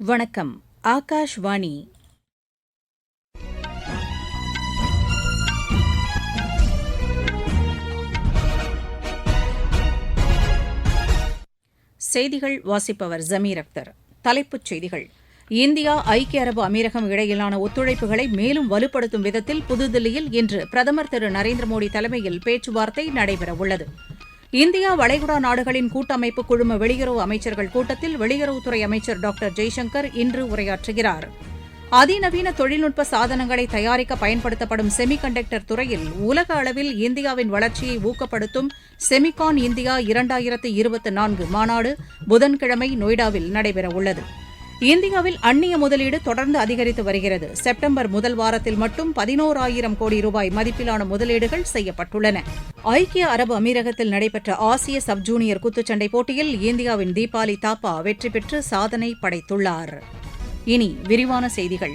வணக்கம் ஆகாஷ்வாணி. செய்திகள் வாசிப்பவர் ஜமீர் அக்தர். தலைப்புச் செய்திகள். இந்தியா ஐக்கிய அரபு அமீரகம் இடையிலான ஒத்துழைப்புகளை மேலும் வலுப்படுத்தும் விதத்தில் புதுதில்லியில் இன்று பிரதமர் திரு நரேந்திர மோடி தலைமையில் பேச்சுவார்த்தை நடைபெறவுள்ளது. இந்தியா வளைகுடா நாடுகளின் கூட்டமைப்பு குழும வெளியுறவு அமைச்சர்கள் கூட்டத்தில் வெளியுறவுத்துறை அமைச்சர் டாக்டர் ஜெய்சங்கர் இன்று உரையாற்றுகிறார். அதிநவீன தொழில்நுட்ப சாதனங்களை தயாரிக்க பயன்படுத்தப்படும் செமிகண்டக்டர் துறையில் உலக அளவில் இந்தியாவின் வளர்ச்சியை ஊக்கப்படுத்தும் செமிகான் இந்தியா இரண்டாயிரத்து இருபத்தி நான்கு மாநாடு புதன்கிழமை நொய்டாவில் நடைபெறவுள்ளது. இந்தியாவில் அந்நிய முதலீடு தொடர்ந்து அதிகரித்து வருகிறது. செப்டம்பர் முதல் வாரத்தில் மட்டும் பதினோராயிரம் கோடி ரூபாய் மதிப்பிலான முதலீடுகள் செய்யப்பட்டுள்ளன. ஐக்கிய அரபு அமீரகத்தில் நடைபெற்ற ஆசிய சப் ஜூனியர் குத்துச்சண்டை போட்டியில் இந்தியாவின் தீபாலி தாப்பா வெற்றி பெற்று சாதனை படைத்துள்ளார். இனி விரிவான செய்திகள்.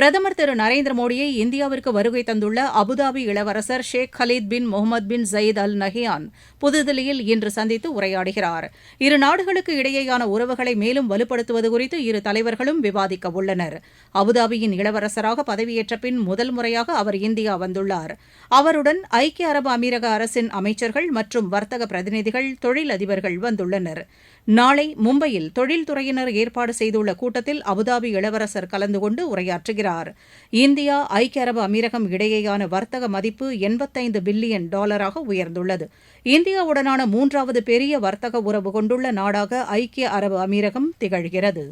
பிரதமர் திரு நரேந்திர மோடியை இந்தியாவிற்கு வருகை தந்துள்ள அபுதாபி இளவரசர் Sheikh Khalid bin Mohamed bin Zayed Al Nahyan புதுதில்லியில் இன்று சந்தித்து உரையாடுகிறார். இரு நாடுகளுக்கு இடையேயான உறவுகளை மேலும் வலுப்படுத்துவது குறித்து இரு தலைவர்களும் விவாதிக்க உள்ளனர். அபுதாபியின் இளவரசராக பதவியேற்ற பின் முதல் முறையாக அவர் இந்தியா வந்துள்ளார். அவருடன் ஐக்கிய அரபு அமீரக அரசின் அமைச்சர்கள் மற்றும் வர்த்தக பிரதிநிதிகள் தொழிலதிபர்கள் வந்துள்ளனர். நாளை மும்பையில் தொழில்துறையினர் ஏற்பாடு செய்துள்ள கூட்டத்தில் அபுதாபி இளவரசர் கலந்து கொண்டு உரையாற்றுகிறார். இந்தியா ஐக்கிய அரபு அமீரகம் இடையேயான வர்த்தக மதிப்பு எண்பத்தைந்து பில்லியன் டாலராக உயர்ந்துள்ளது. இந்தியாவுடனான மூன்றாவது பெரிய வர்த்தக உறவு கொண்டுள்ள நாடாக ஐக்கிய அரபு அமீரகம் திகழ்கிறது.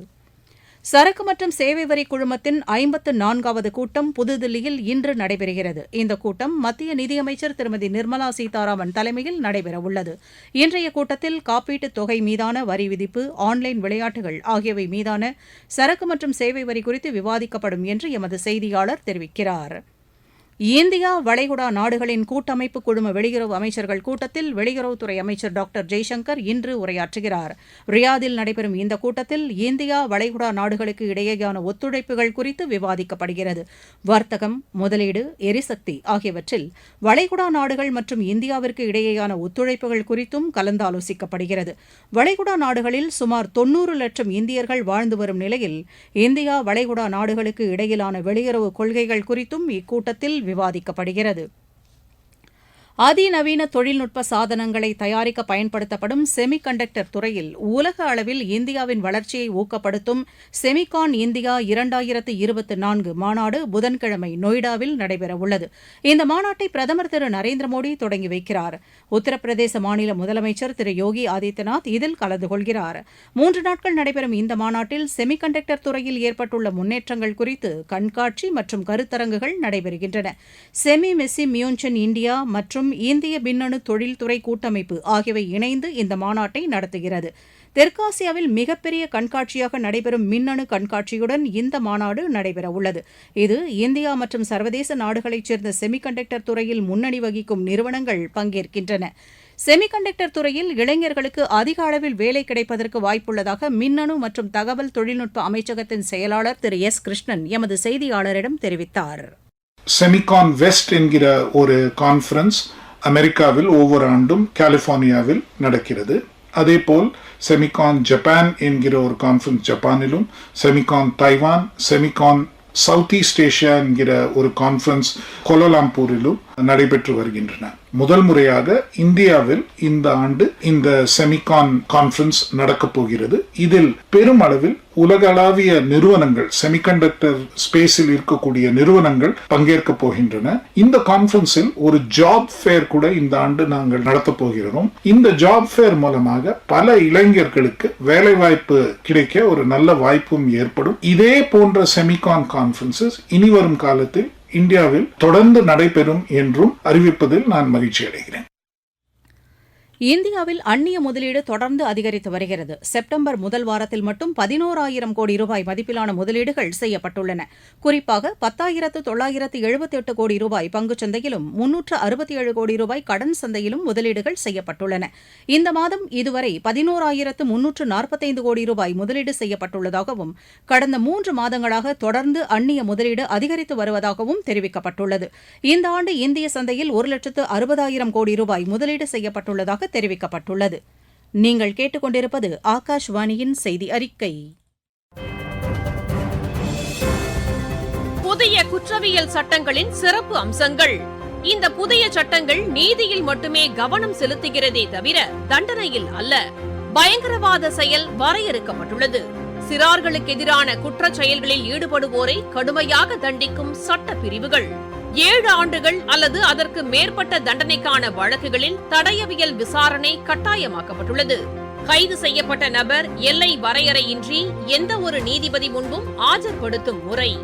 சரக்கு மற்றும் சேவை வரி குழுமத்தின் ஐம்பத்து நான்காவது கூட்டம் புதுதில்லியில் இன்று நடைபெறுகிறது. இந்த கூட்டம் மத்திய நிதியமைச்சர் திருமதி நிர்மலா சீதாராமன் தலைமையில் நடைபெறவுள்ளது. இன்றைய கூட்டத்தில் காப்பீட்டுத் தொகை மீதான வரி விதிப்பு ஆன்லைன் விளையாட்டுகள் ஆகியவை மீதான சரக்கு மற்றும் சேவை வரி குறித்து விவாதிக்கப்படும் என்று எமது செய்தியாளர் தெரிவிக்கிறார். இந்தியா வளைகுடா நாடுகளின் கூட்டமைப்பு குழும வெளியுறவு அமைச்சர்கள் கூட்டத்தில் வெளியுறவுத்துறை அமைச்சர் டாக்டர் ஜெய்சங்கர் இன்று உரையாற்றுகிறார். ரியாதில் நடைபெறும் இந்த கூட்டத்தில் இந்தியா வளைகுடா நாடுகளுக்கு இடையேயான ஒத்துழைப்புகள் குறித்து விவாதிக்கப்படுகிறது. வர்த்தகம் முதலீடு எரிசக்தி ஆகியவற்றில் வளைகுடா நாடுகள் மற்றும் இந்தியாவிற்கு இடையேயான ஒத்துழைப்புகள் குறித்தும் கலந்தாலோசிக்கப்படுகிறது. வளைகுடா நாடுகளில் சுமார் தொன்னூறு லட்சம் இந்தியர்கள் வாழ்ந்து வரும் நிலையில் இந்தியா வளைகுடா நாடுகளுக்கு இடையிலான வெளியுறவு கொள்கைகள் குறித்தும் இக்கூட்டத்தில் விவாதிக்கப்படுகிறது. அதிநவீன தொழில்நுட்ப சாதனங்களை தயாரிக்க பயன்படுத்தப்படும் செமிகண்டக்டர் துறையில் உலக அளவில் இந்தியாவின் வளர்ச்சியை ஊக்கப்படுத்தும் செமிகான் இந்தியா இரண்டாயிரத்து இருபத்தி நான்கு மாநாடு புதன்கிழமை நொய்டாவில் நடைபெறவுள்ளது. இந்த மாநாட்டை பிரதமர் திரு நரேந்திர மோடி தொடங்கி வைக்கிறார். உத்தரப்பிரதேச மாநில முதலமைச்சர் திரு யோகி ஆதித்யநாத் இதில் கலந்து கொள்கிறார். மூன்று நாட்கள் நடைபெறும் இந்த மாநாட்டில் செமிகண்டக்டர் துறையில் ஏற்பட்டுள்ள முன்னேற்றங்கள் குறித்து கண்காட்சி மற்றும் கருத்தரங்குகள் நடைபெறுகின்றன. செமி மெஸ்ஸி மியூன்சன் இந்தியா மற்றும் மற்றும் இந்திய மின்னணு தொழில்துறை கூட்டமைப்பு ஆகியவை இணைந்து இந்த மாநாட்டை நடத்துகிறது. தெற்காசியாவில் மிகப்பெரிய கண்காட்சியாக நடைபெறும் மின்னணு கண்காட்சியுடன் இந்த மாநாடு நடைபெறவுள்ளது. இது இந்தியா மற்றும் சர்வதேச நாடுகளைச் சேர்ந்த செமிகண்டக்டர் துறையில் முன்னணி வகிக்கும் நிறுவனங்கள் பங்கேற்கின்றன. செமிகண்டக்டர் துறையில் இளைஞர்களுக்கு அதிக அளவில் வேலை கிடைப்பதற்கு வாய்ப்புள்ளதாக மின்னணு மற்றும் தகவல் தொழில்நுட்ப அமைச்சகத்தின் செயலாளர் திரு எஸ். கிருஷ்ணன் எமது செய்தியாளரிடம் தெரிவித்தார். செமிகான் வெஸ்ட் என்கிற ஒரு கான்ஃபரன்ஸ் அமெரிக்காவில் ஒவ்வொரு ஆண்டும் கலிபோர்னியாவில் நடக்கிறது. அதேபோல் செமிகான் ஜப்பான் என்கிற ஒரு conference ஜப்பானிலும் SEMICON Taiwan SEMICON South East Asia என்கிற ஒரு கான்ஃபரன்ஸ் கோலாலம்பூரிலும் நடைபெற்று வருகின்றன. முதல் முறையாக இந்தியாவில் இந்த ஆண்டு இந்த செமிகான் கான்ஃபரன்ஸ் நடக்கப் போகிறது. இதில் பெருமளவில் உலகளாவிய நிறுவனங்கள் செமிகண்டக்டர் ஸ்பேஸில் இருக்கக்கூடிய நிறுவனங்கள் பங்கேற்க போகின்றன. இந்த கான்ஃபரன்ஸில் ஒரு ஜாப் ஃபேர் கூட இந்த ஆண்டு நாங்கள் நடத்தப் போகிறோம். இந்த ஜாப் ஃபேர் மூலமாக பல இளைஞர்களுக்கு வேலை வாய்ப்பு கிடைக்க ஒரு நல்ல வாய்ப்பும் ஏற்படும். இதே போன்ற செமிகான் கான்ஃபரன்சஸ் இனி வரும் காலத்தில் இந்தியாவில் தொடர்ந்து நடைபெறும் என்றும் அறிவிப்பதில் நான் மகிழ்ச்சி அடைகிறேன் இந்தியாவில் அந்நிய முதலீடு தொடர்ந்து அதிகரித்து வருகிறது. செப்டம்பர் முதல் வாரத்தில் மட்டும் பதினோராயிரம் கோடி ரூபாய் மதிப்பிலான முதலீடுகள் செய்யப்பட்டுள்ளன. குறிப்பாக பத்தாயிரத்து தொள்ளாயிரத்து எழுபத்தி எட்டு கோடி ரூபாய் பங்குச்சந்தையிலும் முன்னூற்று அறுபத்தி ஏழு கோடி ரூபாய் கடன் சந்தையிலும் முதலீடுகள் செய்யப்பட்டுள்ளன. இந்த மாதம் இதுவரை பதினோராயிரத்து முன்னூற்று நாற்பத்தைந்து கோடி ரூபாய் முதலீடு செய்யப்பட்டுள்ளதாகவும் கடந்த மூன்று மாதங்களாக தொடர்ந்து அந்நிய முதலீடு அதிகரித்து வருவதாகவும் தெரிவிக்கப்பட்டுள்ளது. இந்த ஆண்டு இந்திய சந்தையில் ஒரு லட்சத்து அறுபதாயிரம் கோடி ரூபாய் முதலீடு செய்யப்பட்டுள்ளதாக தெரிவிக்கப்பட்டுள்ளது. நீங்கள் கேட்டுக்கொண்டிருப்பது ஆகாஷ்வாணியின் செய்தி அறிக்கை. புதிய குற்றவியல் சட்டங்களின் சிறப்பு அம்சங்கள். இந்த புதிய சட்டங்கள் நீதியில் மட்டுமே கவனம் செலுத்துகிறதே தவிர தண்டனையில் அல்ல. பயங்கரவாத செயல் வரையறுக்கப்பட்டுள்ளது. சிறார்களுக்கு எதிரான குற்றச் செயல்களில் ஈடுபடுவோரை கடுமையாக தண்டிக்கும் சட்ட பிரிவுகள். ஏழு ஆண்டுகள் அல்லது அதற்கு மேற்பட்ட தண்டனைக்கான வழக்குகளில் தடயவியல் விசாரணை கட்டாயமாக்கப்பட்டுள்ளது. கைது செய்யப்பட்ட நபர் எல்லை வரையறையின்றி எந்த ஒரு நீதிபதி முன்பும் ஆஜர்படுத்தும் முறை.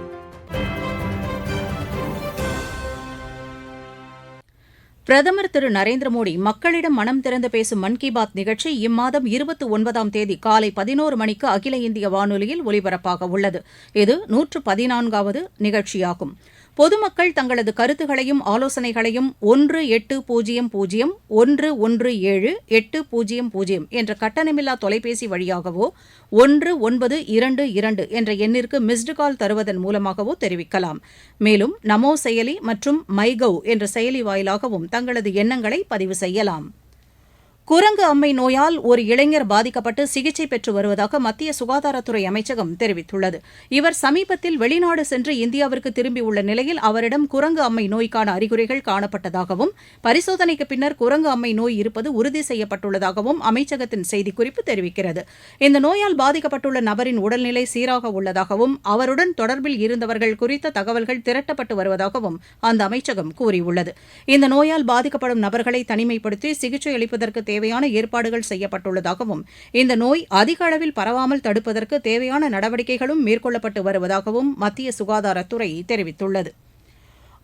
பிரதமர் திரு நரேந்திர மோடி மக்களிடம் மனம் திறந்து பேசும் மன் கி பாத் நிகழ்ச்சி இம்மாதம் இருபத்தி ஒன்பதாம் தேதி காலை பதினோரு மணிக்கு அகில இந்திய வானொலியில் ஒலிபரப்பாக உள்ளது. இது நூற்று பதினான்காவது நிகழ்ச்சியாகும். பொதுமக்கள் தங்களது கருத்துகளையும் ஆலோசனைகளையும் ஒன்று எட்டு பூஜ்ஜியம் பூஜ்ஜியம் ஒன்று ஒன்று ஏழு எட்டு பூஜ்ஜியம் பூஜ்ஜியம் என்ற கட்டணமில்லா தொலைபேசி வழியாகவோ ஒன்று ஒன்பது இரண்டு இரண்டு என்ற எண்ணிற்கு மிஸ்டு கால் தருவதன் மூலமாகவோ தெரிவிக்கலாம். மேலும் நமோ செயலி மற்றும் மைகவ் என்ற செயலி வாயிலாகவும் தங்களது எண்ணங்களை பதிவு செய்யலாம். குரங்கு அம்மை நோயால் ஒரு இளைஞர் பாதிக்கப்பட்டு சிகிச்சை பெற்று வருவதாக மத்திய சுகாதாரத்துறை அமைச்சகம் தெரிவித்துள்ளது. இவர் சமீபத்தில் வெளிநாடு சென்று இந்தியாவிற்கு திரும்பியுள்ள நிலையில் அவரிடம் குரங்கு அம்மை நோய்க்கான அறிகுறிகள் காணப்பட்டதாகவும் பரிசோதனைக்கு பின்னர் குரங்கு அம்மை நோய் இருப்பது உறுதி செய்யப்பட்டுள்ளதாகவும் அமைச்சகத்தின் செய்திக்குறிப்பு தெரிவிக்கிறது. இந்த நோயால் பாதிக்கப்பட்டுள்ள நபரின் உடல்நிலை சீராக உள்ளதாகவும் அவருடன் தொடர்பில் இருந்தவர்கள் குறித்த தகவல்கள் திரட்டப்பட்டு வருவதாகவும் அந்த அமைச்சகம் கூறியுள்ளது. இந்த நோயால் பாதிக்கப்படும் நபர்களை தனிமைப்படுத்தி சிகிச்சை அளிப்பதற்கு தேவையான ஏற்பாடுகள் செய்யப்பட்டுள்ளதாகவும் இந்த நோய் அதிக அளவில் பரவாமல் தடுப்பதற்கு தேவையான நடவடிக்கைகளும் மேற்கொள்ளப்பட்டு வருவதாகவும் மத்திய சுகாதாரத்துறை தெரிவித்துள்ளது.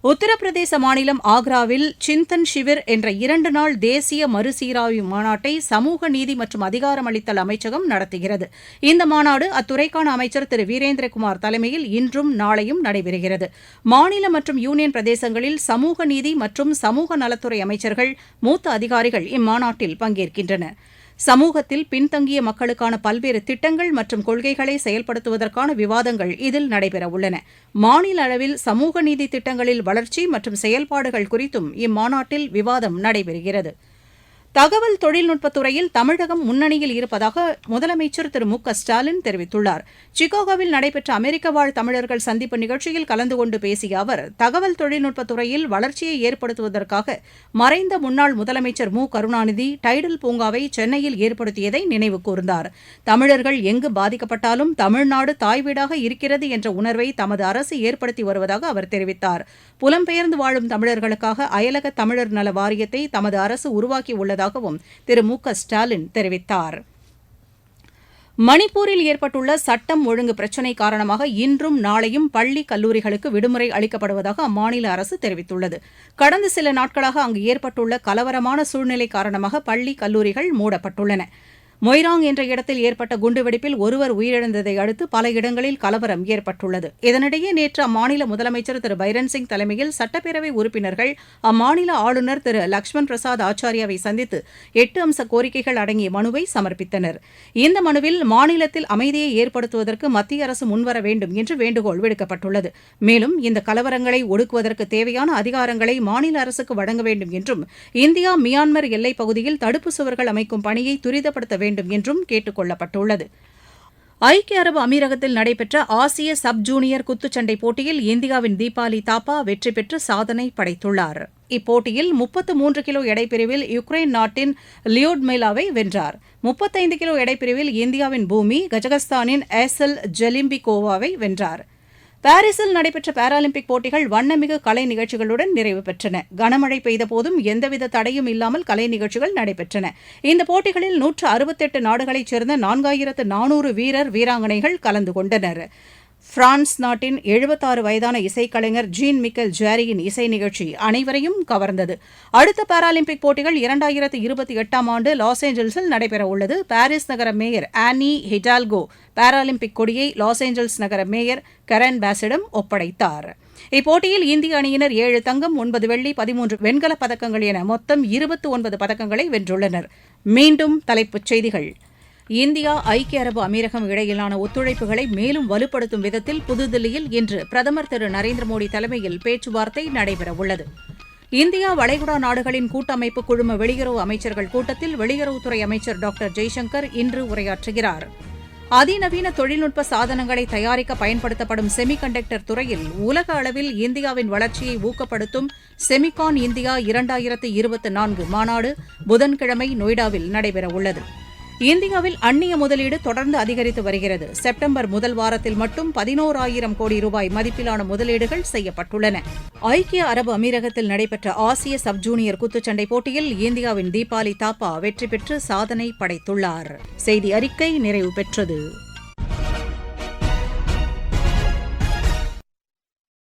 உத்தரப்பிரதேச மாநிலம் ஆக்ராவில் சிந்தன் ஷிவிர் என்ற இரண்டு நாள் தேசிய மறுசீராய்வு மாநாட்டை சமூக நீதி மற்றும் அதிகாரமளித்தல் அமைச்சகம் நடத்துகிறது. இந்த மாநாடு அத்துறைக்கான அமைச்சர் திரு வீரேந்திரகுமார் தலைமையில் இன்றும் நாளையும் நடைபெறுகிறது. மாநில மற்றும் யூனியன் பிரதேசங்களில் சமூக நீதி மற்றும் சமூக நலத்துறை அமைச்சர்கள் மூத்த அதிகாரிகள் இம்மாநாட்டில் பங்கேற்கின்றனா் சமூகத்தில் பின்தங்கிய மக்களுக்கான பல்வேறு திட்டங்கள் மற்றும் கொள்கைகளை செயல்படுத்துவதற்கான விவாதங்கள் இதில் நடைபெறவுள்ளன. மாநில அளவில் சமூக நீதி திட்டங்களில் வளர்ச்சி மற்றும் செயல்பாடுகள் குறித்தும் இம்மாநாட்டில் விவாதம் நடைபெறுகிறது. தகவல் தொழில்நுட்பத்துறையில் தமிழகம் முன்னணியில் இருப்பதாக முதலமைச்சர் திரு மு க ஸ்டாலின் தெரிவித்துள்ளார். சிகாகோவில் நடைபெற்ற அமெரிக்க வாழ் தமிழர்கள் சந்திப்பு நிகழ்ச்சியில் கலந்து கொண்டு பேசிய அவர் தகவல் தொழில்நுட்பத்துறையில் வளர்ச்சியை ஏற்படுத்துவதற்காக மறைந்த முன்னாள் முதலமைச்சர் மு கருணாநிதி டைடல் பூங்காவை சென்னையில் ஏற்படுத்தியதை நினைவு கூர்ந்தார். தமிழர்கள் எங்கு பாதிக்கப்பட்டாலும் தமிழ்நாடு தாய்வீடாக இருக்கிறது என்ற உணர்வை தமது அரசு ஏற்படுத்தி வருவதாக அவர் தெரிவித்தார். புலம்பெயர்ந்து வாழும் தமிழர்களுக்காக அயலக தமிழர் நல வாரியத்தை தமது அரசு உருவாக்கியுள்ளது உள்ளதாகவும் திரு மு க ஸ்டாலின் தெரிவித்தார். மணிப்பூரில் ஏற்பட்டுள்ள சட்டம் ஒழுங்கு பிரச்சினை காரணமாக இன்றும் நாளையும் பள்ளி கல்லூரிகளுக்கு விடுமுறை அளிக்கப்படுவதாக அம்மாநில அரசு தெரிவித்துள்ளது. கடந்த சில நாட்களாக அங்கு ஏற்பட்டுள்ள கலவரமான சூழ்நிலை காரணமாக பள்ளி கல்லூரிகள் மூடப்பட்டுள்ளன. மொய்ராங் என்ற இடத்தில் ஏற்பட்ட குண்டுவெடிப்பில் ஒருவர் உயிரிழந்ததை அடுத்து பல இடங்களில் கலவரம் ஏற்பட்டுள்ளது. இதனிடையே நேற்று அம்மாநில முதலமைச்சர் திரு. பைரன் சிங் தலைமையில் சட்டப்பேரவை உறுப்பினர்கள் அம்மாநில ஆளுநர் திரு. லக்ஷ்மண் பிரசாத் ஆச்சாரியாவை சந்தித்து எட்டு அம்ச கோரிக்கைகள் அடங்கிய மனுவை சமர்ப்பித்தனர். இந்த மனுவில் மாநிலத்தில் அமைதியை ஏற்படுத்துவதற்கு மத்திய அரசு முன்வர வேண்டும் என்று வேண்டுகோள் விடுக்கப்பட்டுள்ளது. மேலும் இந்த கலவரங்களை ஒடுக்குவதற்கு தேவையான அதிகாரங்களை மாநில அரசுக்கு வழங்க வேண்டும் என்றும் இந்தியா மியான்மர் எல்லைப் பகுதியில் தடுப்பு சுவர்கள் அமைக்கும் பணியை துரிதப்படுத்த வேண்டும் வேண்டும் என்றும் கேட்டுக் கொள்ளப்பட்டுள்ளது ஐக்கிய அரபு அமீரகத்தில் நடைபெற்ற ஆசிய சப் ஜூனியர் குத்துச்சண்டை போட்டியில் இந்தியாவின் தீபாலி தாப்பா வெற்றி பெற்று சாதனை படைத்துள்ளார். இப்போட்டியில் முப்பத்து மூன்று கிலோ எடைப்பிரிவில் யுக்ரைன் நாட்டின் லியோட்மெலாவை வென்றார். முப்பத்தைந்து கிலோ எடைப்பிரிவில் இந்தியாவின் பூமி கஜகஸ்தானின் ஏசல் ஜெலிம்பிகோவாவை வென்றார். பாரிஸில் நடைபெற்ற பாராலிம்பிக் போட்டிகள் வண்ணமிகு கலை நிகழ்ச்சிகளுடன் நிறைவு பெற்றன. கனமழை பெய்தபோதும் எந்தவித தடையும் இல்லாமல் கலை நிகழ்ச்சிகள் நடைபெற்றன. இந்த போட்டிகளில் நூற்று அறுபத்தெட்டு நாடுகளைச் சேர்ந்த நான்காயிரத்து நானூறு வீரர் வீராங்கனைகள் கலந்து கொண்டனர். பிரான்ஸ் நாட்டின் எழுபத்தாறு வயதான இசைக்கலைஞர் ஜீன் மிக்கல் ஜாரியின் இசை நிகழ்ச்சி அனைவரையும் கவர்ந்தது. அடுத்த பாராலிம்பிக் போட்டிகள் இரண்டாயிரத்து இருபத்தி எட்டாம் ஆண்டு லாஸ் ஏஞ்சல்ஸில் நடைபெறவுள்ளது பாரிஸ் நகர மேயர் ஆனி ஹிடால்கோ பாராலிம்பிக் கொடியை லாஸ் ஏஞ்சல்ஸ் நகர மேயர் கரன் பாஸிடம் ஒப்படைத்தார். இப்போட்டியில் இந்திய அணியினர் ஏழு தங்கம் ஒன்பது வெள்ளி பதிமூன்று வெண்கலப் பதக்கங்கள் என மொத்தம் இருபத்து ஒன்பது பதக்கங்களை வென்றுள்ளனர். மீண்டும் தலைப்புச் செய்திகள். இந்தியா ஐக்கிய அரபு அமீரகம் இடையிலான ஒத்துழைப்புகளை மேலும் வலுப்படுத்தும் விதத்தில் புதுதில்லியில் இன்று பிரதமர் திரு நரேந்திர மோடி தலைமையில் பேச்சுவார்த்தை நடைபெறவுள்ளது. இந்தியா வளைகுடா நாடுகளின் கூட்டமைப்பு குழும வெளியுறவு அமைச்சர்கள் கூட்டத்தில் வெளியுறவுத்துறை அமைச்சர் டாக்டர் ஜெய்சங்கர் இன்று உரையாற்றுகிறார். அதிநவீன தொழில்நுட்ப சாதனங்களை தயாரிக்க பயன்படுத்தப்படும் செமிகண்டக்டர் துறையில் உலக அளவில் இந்தியாவின் வளர்ச்சியை ஊக்கப்படுத்தும் செமிகான் இந்தியா இரண்டாயிரத்து இருபத்தி நான்கு மாநாடு புதன்கிழமை நொய்டாவில் நடைபெறவுள்ளது. இந்தியாவில் அந்நிய முதலீடு தொடர்ந்து அதிகரித்து வருகிறது. செப்டம்பர் முதல் வாரத்தில் மட்டும் பதினோராயிரம் கோடி ரூபாய் மதிப்பிலான முதலீடுகள் செய்யப்பட்டுள்ளன. ஐக்கிய அரபு அமீரகத்தில் நடைபெற்ற ஆசிய சப் ஜூனியர் குத்துச்சண்டை போட்டியில் இந்தியாவின் தீபாலி தாப்பா வெற்றி பெற்று சாதனை படைத்துள்ளார். செய்தி அறிக்கை நிறைவு பெற்றது.